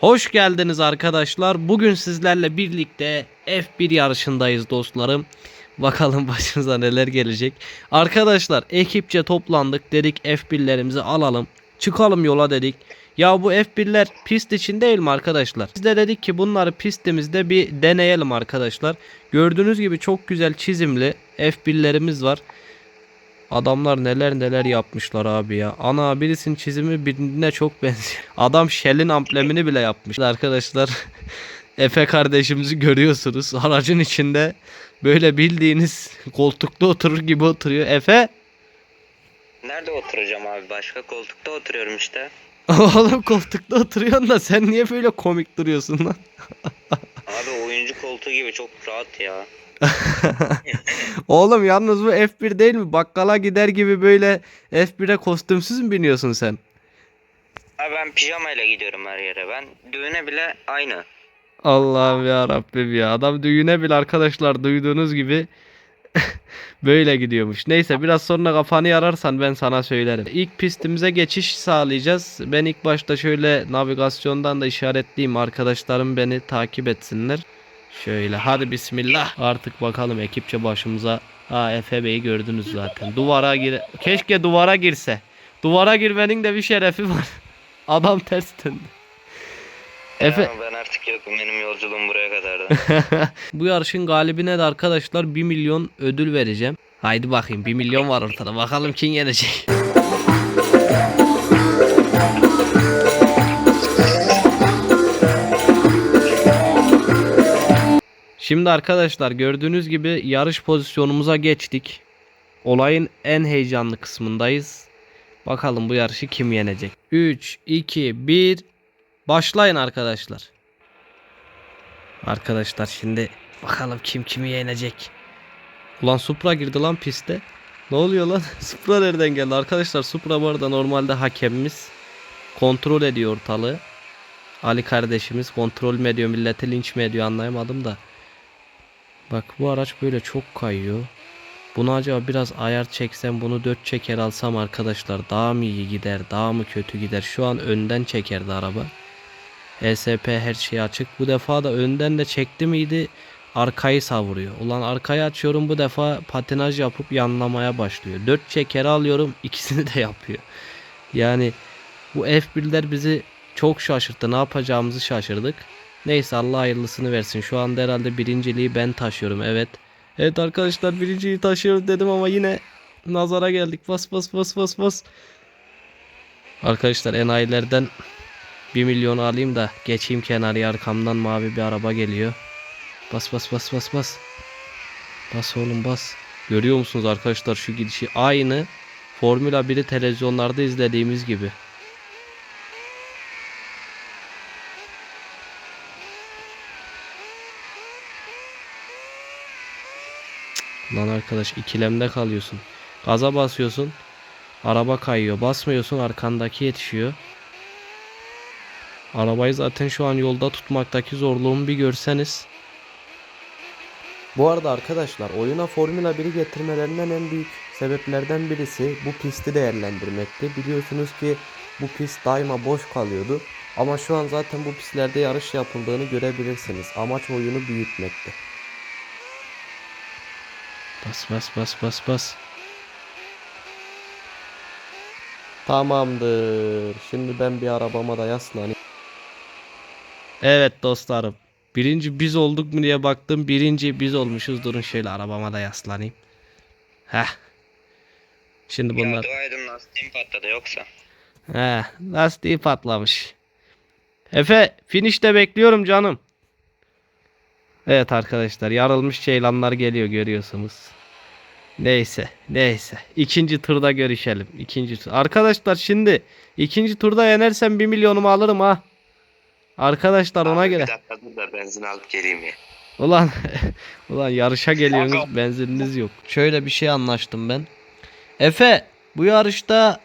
Hoş geldiniz arkadaşlar. Bugün sizlerle birlikte F1 yarışındayız dostlarım. Bakalım başınıza neler gelecek. Arkadaşlar ekipçe toplandık. Dedik F1'lerimizi alalım. Çıkalım yola dedik. Ya bu F1'ler pist için değil mi arkadaşlar? Biz de dedik ki bunları pistimizde bir deneyelim arkadaşlar. Gördüğünüz gibi çok güzel çizimli F1'lerimiz var. Adamlar neler neler yapmışlar abi ya. Ana birisinin çizimi birbirine çok benziyor. Adam Shell'in amblemini bile yapmış. Arkadaşlar Efe kardeşimizi görüyorsunuz. Aracın içinde böyle bildiğiniz koltukta oturur gibi oturuyor. Efe Nerede oturacağım abi? Başka koltukta oturuyorum işte. oğlum koltukta oturuyorsun da sen niye böyle komik duruyorsun lan? Abi oyuncu koltuğu gibi çok rahat ya. Oğlum yalnız bu F1 değil mi? Bakkala gider gibi böyle F1'e kostümsüz mü biniyorsun sen? Abi ben pijamayla gidiyorum her yere. Ben düğüne bile aynı. Allah'ım ya Rabbim ya. Adam düğüne bile arkadaşlar duyduğunuz gibi böyle gidiyormuş. Neyse biraz sonra kafanı yararsan ben sana söylerim. İlk pistimize geçiş sağlayacağız. Ben ilk başta şöyle navigasyondan da işaretleyeyim. Arkadaşlarım beni takip etsinler. Şöyle hadi bismillah. Artık bakalım ekipçe başımıza. Ha Efe Bey'i gördünüz zaten. Duvara gir. Keşke duvara girse. Duvara girmenin de bir şerefi var. Adam ters döndü. Efe Ya ben artık yokum. Benim yolculuğum buraya kadardı. Bu yarışın galibine de arkadaşlar 1 milyon ödül vereceğim. Haydi bakayım 1 milyon var ortada. Bakalım kim yenecek. Şimdi arkadaşlar gördüğünüz gibi yarış pozisyonumuza geçtik. Olayın en heyecanlı kısmındayız. Bakalım bu yarışı kim yenecek? 3, 2, 1 Başlayın arkadaşlar. Arkadaşlar şimdi bakalım kim kimi yenecek. Ulan Supra girdi lan piste. Ne oluyor lan? Supra nereden geldi? Arkadaşlar Supra bu arada normalde hakemimiz. Kontrol ediyor ortalığı. Ali kardeşimiz kontrol mü ediyor millete linç mi ediyor anlayamadım da. Bak bu araç böyle çok kayıyor. Bunu acaba biraz ayar çeksem bunu 4 çeker alsam arkadaşlar daha mı iyi gider daha mı kötü gider. Şu an önden çekerdi araba. ESP her şey açık. Bu defa da önden de çekti miydi arkayı savuruyor. Ulan arkayı açıyorum bu defa patinaj yapıp yanlamaya başlıyor. 4 çekeri alıyorum ikisini de yapıyor. Yani bu F1'ler bizi çok şaşırttı. Ne yapacağımızı şaşırdık. Neyse Allah hayırlısını versin. Şu anda herhalde birinciliği ben taşıyorum. Evet. Evet arkadaşlar birinciyi taşıyoruz dedim ama yine nazara geldik. Bas bas bas bas bas. Arkadaşlar enayilerden 1 milyon alayım da geçeyim kenarıya arkamdan mavi bir araba geliyor. Bas bas bas bas bas. Bas oğlum bas. Görüyor musunuz arkadaşlar şu gidişi aynı Formula 1'i televizyonlarda izlediğimiz gibi. Lan arkadaş ikilemde kalıyorsun. Gaza basıyorsun. Araba kayıyor. Basmıyorsun arkandaki yetişiyor. Arabayı zaten şu an yolda tutmaktaki zorluğumu bir görseniz. Bu arada arkadaşlar oyuna Formula 1'i getirmelerinden en büyük sebeplerden birisi bu pisti değerlendirmekti. Biliyorsunuz ki bu pist daima boş kalıyordu. Ama şu an zaten bu pistlerde yarış yapıldığını görebilirsiniz. Amaç oyunu büyütmekti. Bas bas bas bas bas. Tamamdır. Şimdi ben bir arabama da yaslanayım. Evet dostlarım. Birinci biz olduk mu diye baktım. Birinci biz olmuşuz. Durun şöyle arabama da yaslanayım. Heh. Şimdi ya bunlar... dua edin lastiğim patladı yoksa. Heh, lastiği patlamış. Efe finişte bekliyorum canım. Evet arkadaşlar yarılmış ceylanlar geliyor görüyorsunuz. Neyse neyse. İkinci turda görüşelim. İkinci tur. Arkadaşlar şimdi ikinci turda yenersem 1 milyonumu alırım ha. Arkadaşlar ona Abi göre. Bir dakika dur da benzin alıp geleyim ya. Ulan ulan yarışa geliyorsunuz benzininiz yok. Şöyle bir şey anlaştım ben. Efe bu yarışta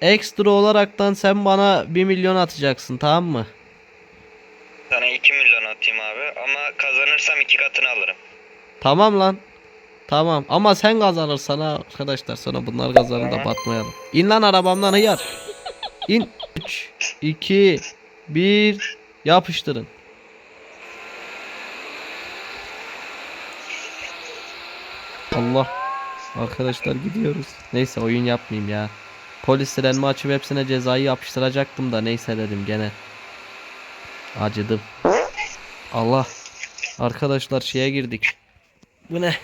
ekstra olaraktan sen bana 1 milyon atacaksın tamam mı? Sana 2 milyon atayım abi ama kazanırsam iki katını alırım. Tamam lan. Tamam ama sen kazanırsan ha arkadaşlar sonra bunlar kazanır da batmayalım. İn lan arabamdan hıyar. İn. 3 2 1 yapıştırın. Allah. Arkadaşlar gidiyoruz. Neyse oyun yapmayayım ya. Polis sirenimi açıp hepsine cezayı yapıştıracaktım da neyse dedim gene. Acıdım. Allah. Arkadaşlar şeye girdik. Bu ne?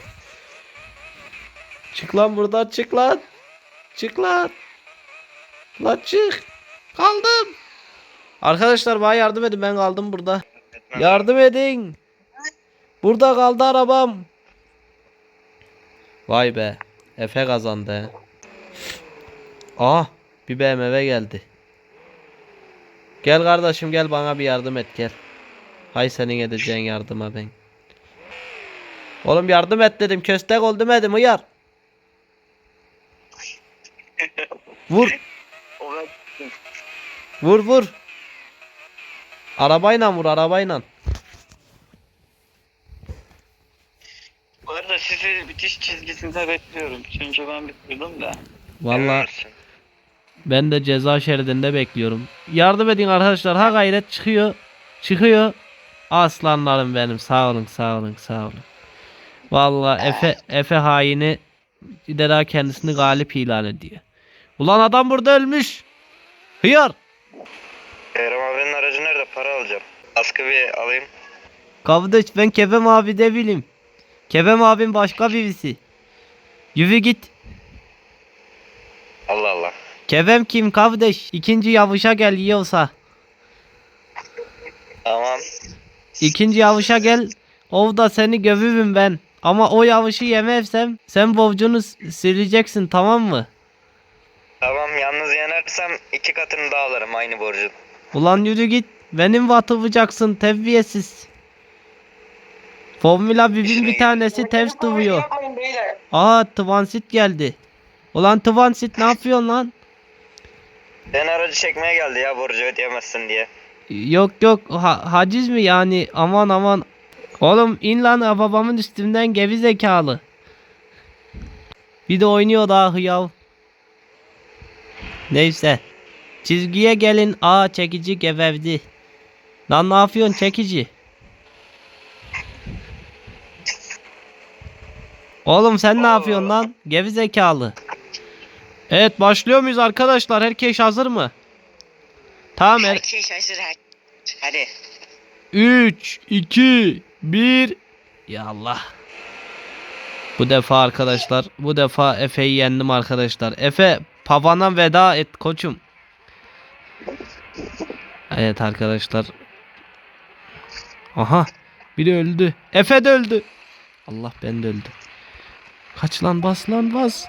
Çık lan buradan çık lan. Çık lan. Lan çık. Kaldım. Arkadaşlar bana yardım edin ben kaldım burada. Yardım edin. Burada kaldı arabam. Vay be. Efe kazandı. Aa, bir BMW geldi. Gel kardeşim gel bana bir yardım et gel. Hay senin edeceğin yardıma ben. Oğlum yardım et dedim köstek ol demedim uyar. Vur. Vur vur. Arabayla vur arabayla. Bu arada sizi bitiş çizgisinde bekliyorum. Çünkü ben bitirdim de. Vallahi ben de ceza şeridinde bekliyorum. Yardım edin arkadaşlar. Ha gayret çıkıyor. Çıkıyor. Aslanlarım benim. Sağ olun, sağ olun, sağ olun. Vallahi Efe Efe haini daha kendisini galip ilan ediyor. Ulan adam burada ölmüş. Hıyar. Kerem abinin aracı nerede? Para alacağım. Askı bir alayım. Kardeş ben Kevem abi de bileyim. Kevem abim başka birisi. Yürü git. Allah Allah. Kevem kim kardeş? İkinci yavuşa gel yiyorsa. Tamam. İkinci yavuşa gel. Ovda seni gövürüm ben. Ama o yavuşu yemezsem sen borcunu sileceksin tamam mı? Tamam yalnız yenersem iki katını daha alırım aynı borcun. Ulan yürü git. Benim vatıvacaksın terbiyesiz. Formula 1'in bir tanesi ters duruyor. Aa Tvansit geldi. Ulan Tvansit ne yapıyorsun lan? Sen aracı çekmeye geldi ya borcu ödeyemezsin diye. Yok yok ha- haciz mi yani aman aman. Oğlum in lan babamın üstünden gevi zekalı. Bir de oynuyor daha hıyav. Neyse. Çizgiye gelin. Aa çekici geberdi. Lan ne yapıyorsun çekici? Oğlum sen ne yapıyorsun lan? Gevi zekalı. Evet başlıyor muyuz arkadaşlar? Herkes hazır mı? Tamam. her- Herkes hazır. her- Hadi. 3, 2, 1. Ya Allah. Bu defa arkadaşlar. Bu defa Efe'yi yendim arkadaşlar. Efe pavana veda et koçum. Evet arkadaşlar. Aha. Biri öldü. Efe de öldü. Allah ben de öldüm. Kaç lan bas lan bas.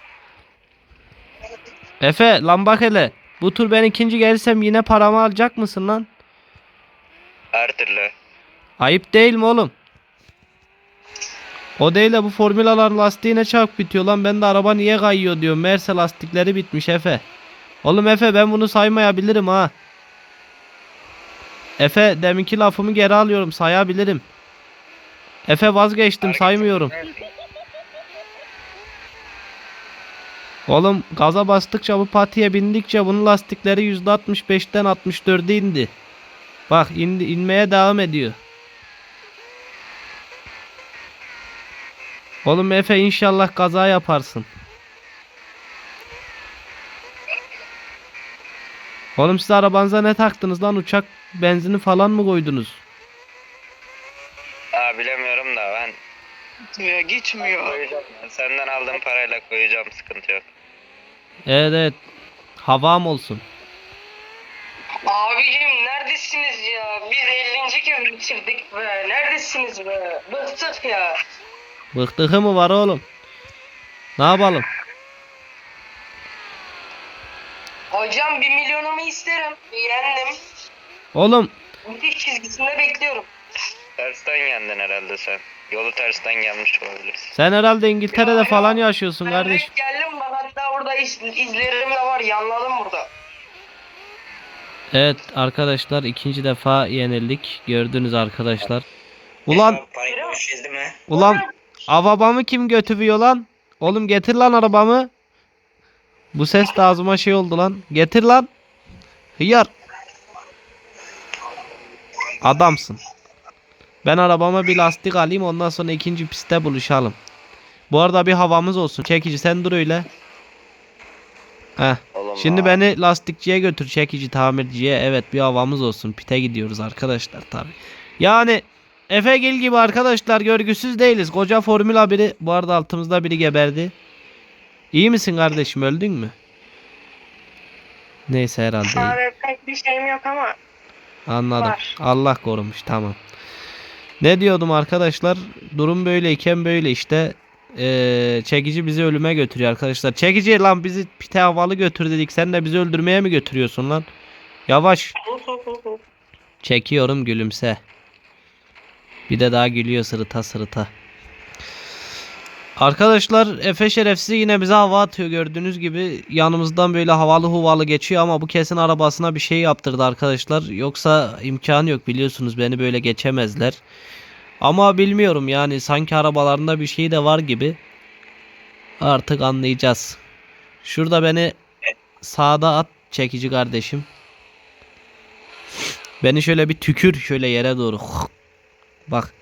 Efe lan bak hele. Bu tur ben ikinci gelirsem yine paramı alacak mısın lan? Her türlü. Ayıp değil mi oğlum? O değil de bu formülalar lastiğine çabuk bitiyor lan. Ben de araba niye kayıyor diyorum. Meğerse lastikleri bitmiş Efe. Oğlum Efe ben bunu saymayabilirim ha. Efe deminki lafımı geri alıyorum. Sayabilirim. Efe vazgeçtim saymıyorum. Oğlum gaza bastıkça bu patiye bindikçe bunun lastikleri %65'ten 64'e indi. Bak indi, inmeye devam ediyor. Oğlum Efe inşallah kaza yaparsın. Oğlum siz arabanıza ne taktınız lan uçak benzini falan mı koydunuz? Ha bilemiyorum da ben Gitmiyor, gitmiyor. koyacağım. Senden aldığım parayla koyacağım sıkıntı yok. Evet evet. Havam olsun. Abicim neredesiniz ya? Biz 50. kez bitirdik be. Neredesiniz be? Bıktık ya. Bıktığı mı var oğlum? Ne yapalım? Hocam bir milyonumu isterim. Yendim. Oğlum Bitiş çizgisinde bekliyorum. Tersten yendin herhalde sen. Yolu tersten gelmiş olabilirsin. sen herhalde İngiltere'de Ya, falan ya. yaşıyorsun Ben kardeş. direkt geldim bak hatta orada iz, izlerim de var. Yanladım burada. Evet arkadaşlar ikinci defa yenildik. Gördünüz arkadaşlar. Ulan Parayı boş değil mi? ulan arabamı kim götürüyor lan? Oğlum getir lan arabamı. Bu ses de ağzıma şey oldu lan. Getir lan. Hıyar. Adamsın. Ben arabama bir lastik alayım ondan sonra ikinci pistte buluşalım. Bu arada bir havamız olsun. Çekici sen dur öyle. Heh. Oğlum Şimdi ya. beni lastikçiye götür çekici tamirciye. Evet bir havamız olsun. Pite gidiyoruz arkadaşlar tabi. Yani Efegil gibi arkadaşlar görgüsüz değiliz. Koca Formula 1'i bu arada altımızda biri geberdi. İyi misin kardeşim öldün mü? Neyse herhalde. Abi pek bir şeyim yok ama Anladım. Var. Allah korumuş tamam. Ne diyordum arkadaşlar? Durum böyleyken böyle işte. Ee, çekici bizi ölüme götürüyor arkadaşlar. Çekici lan bizi pite havalı götür dedik. Sen de bizi öldürmeye mi götürüyorsun lan? Yavaş. Çekiyorum gülümse. Bir de daha gülüyor sırıta sırıta. Arkadaşlar Efe şerefsiz yine bize hava atıyor gördüğünüz gibi. Yanımızdan böyle havalı huvalı geçiyor ama bu kesin arabasına bir şey yaptırdı arkadaşlar. Yoksa imkanı yok biliyorsunuz beni böyle geçemezler. Ama bilmiyorum yani sanki arabalarında bir şey de var gibi. Artık anlayacağız. Şurada beni sağda at çekici kardeşim. Beni şöyle bir tükür şöyle yere doğru. Bak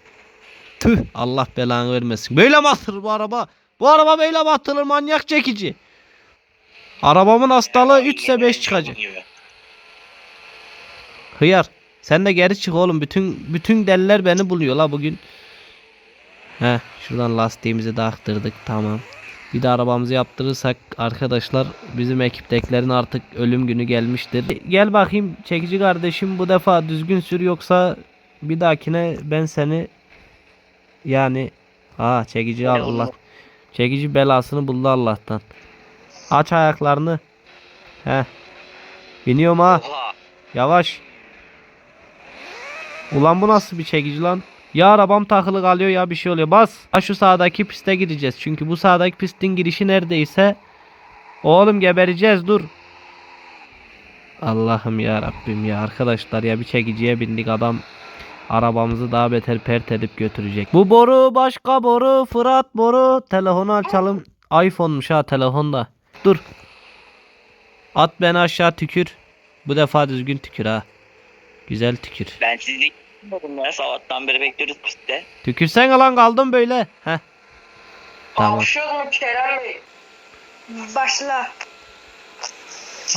Tüh Allah belanı vermesin. Böyle mi atılır bu araba? Bu araba böyle mi atılır manyak çekici? Arabamın hastalığı 3 ise 5 çıkacak. Hıyar. Sen de geri çık oğlum. Bütün bütün deliler beni buluyor la bugün. Heh, şuradan lastiğimizi de aktırdık. Tamam. Bir de arabamızı yaptırırsak arkadaşlar bizim ekiptekilerin artık ölüm günü gelmiştir. Gel bakayım çekici kardeşim bu defa düzgün sür yoksa bir dahakine ben seni yani ha çekici Allah. Çekici belasını buldu Allah'tan. Aç ayaklarını. He. Biniyorum ha. Yavaş. Ulan bu nasıl bir çekici lan? Ya arabam takılı kalıyor ya bir şey oluyor. Bas. Ha şu sağdaki piste gideceğiz. Çünkü bu sağdaki pistin girişi neredeyse. Oğlum gebereceğiz dur. Allah'ım ya Rabbim ya arkadaşlar ya bir çekiciye bindik adam arabamızı daha beter pert edip götürecek. Bu boru başka boru Fırat boru telefonu açalım. iPhone'muş ha telefonda. Dur. At beni aşağı tükür. Bu defa düzgün tükür ha. Güzel tükür. Ben sizi ya. Sabahtan beri bekliyoruz pistte. Tükürsen lan kaldım böyle. Heh. Tamam. Alkışlıyor mu Kerem Bey? Başla.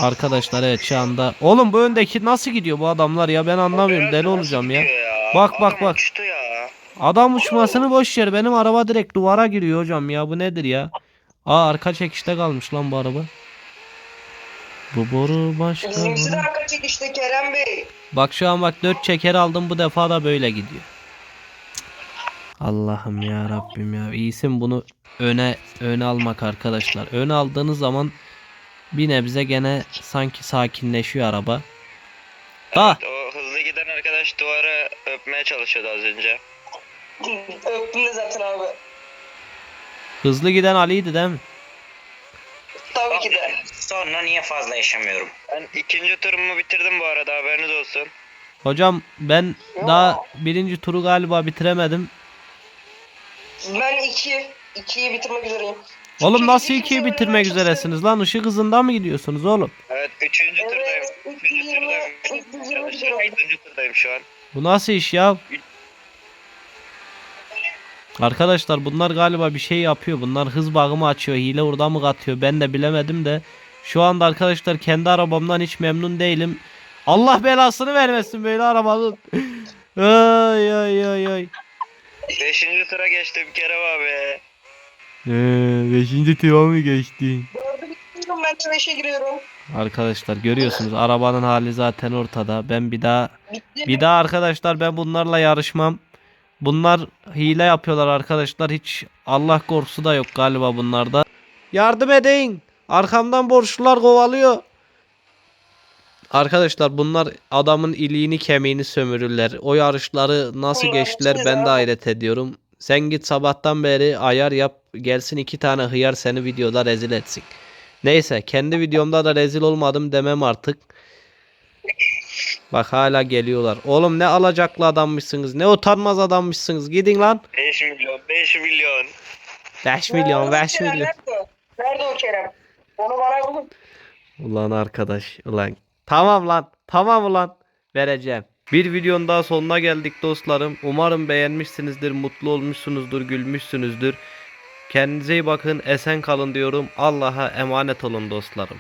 Arkadaşlar evet şu anda. Oğlum bu öndeki nasıl gidiyor bu adamlar ya ben anlamıyorum deli olacağım ya. gidiyor Bak, bak, bak. uçtu ya. Adam uçmasını boş yer. Benim araba direkt duvara giriyor hocam ya. Bu nedir ya? Aa arka çekişte kalmış lan bu araba. Bu boru başka Bizimkisi de arka çekişte Kerem Bey. Bak şu an bak 4 çeker aldım bu defa da böyle gidiyor. Allah'ım ya Rabbim ya. İyisin bunu öne öne almak arkadaşlar. Öne aldığınız zaman bir nebze gene sanki sakinleşiyor araba. Da Evet, o arkadaş duvarı öpmeye çalışıyordu az önce. Öptüm de zaten abi. hızlı giden Ali'ydi değil mi? Tabii ki de. Sonra niye fazla yaşamıyorum? Ben ikinci turumu bitirdim bu arada haberiniz olsun. Hocam ben daha birinci turu galiba bitiremedim. Ben iki. ikiyi bitirmek üzereyim. Oğlum nasıl ikiyi bitirmek üzeresiniz lan? Işık hızında mı gidiyorsunuz oğlum? Evet üçüncü turdayım. Evet, Üçüncü üçüncü turdayım. üçüncü turdayım. Üçüncü turdayım şu an. Bu nasıl iş ya? Arkadaşlar bunlar galiba bir şey yapıyor. Bunlar hız bağımı açıyor. Hile orada mı katıyor? Ben de bilemedim de. Şu anda arkadaşlar kendi arabamdan hiç memnun değilim. Allah belasını vermesin böyle arabanın. ay ay ay ay. Beşinci tura geçtim Kerem abi. Ee, beşinci tura mı geçtin? Dördü bitiriyorum ben de beşe giriyorum. Arkadaşlar görüyorsunuz arabanın hali zaten ortada. Ben bir daha Bitti. Bir daha arkadaşlar ben bunlarla yarışmam. Bunlar hile yapıyorlar arkadaşlar. Hiç Allah korkusu da yok galiba bunlarda. Yardım edin. Arkamdan borçlular kovalıyor. Arkadaşlar bunlar adamın iliğini kemiğini sömürürler. O yarışları nasıl geçtiler ben de hayret ediyorum. Sen git sabahtan beri ayar yap. Gelsin iki tane hıyar seni videoda rezil etsin. Neyse kendi videomda da rezil olmadım demem artık. Bak hala geliyorlar. Oğlum ne alacaklı adammışsınız. Ne utanmaz adammışsınız. Gidin lan. 5 milyon 5 milyon. 5 milyon 5 Kerem, milyon. Nerede? o? Nerede o Kerem? Onu bana bulun. Ulan arkadaş ulan. Tamam lan. Tamam ulan. Vereceğim. Bir videonun daha sonuna geldik dostlarım. Umarım beğenmişsinizdir, mutlu olmuşsunuzdur, gülmüşsünüzdür. Kendinize iyi bakın, esen kalın diyorum. Allah'a emanet olun dostlarım.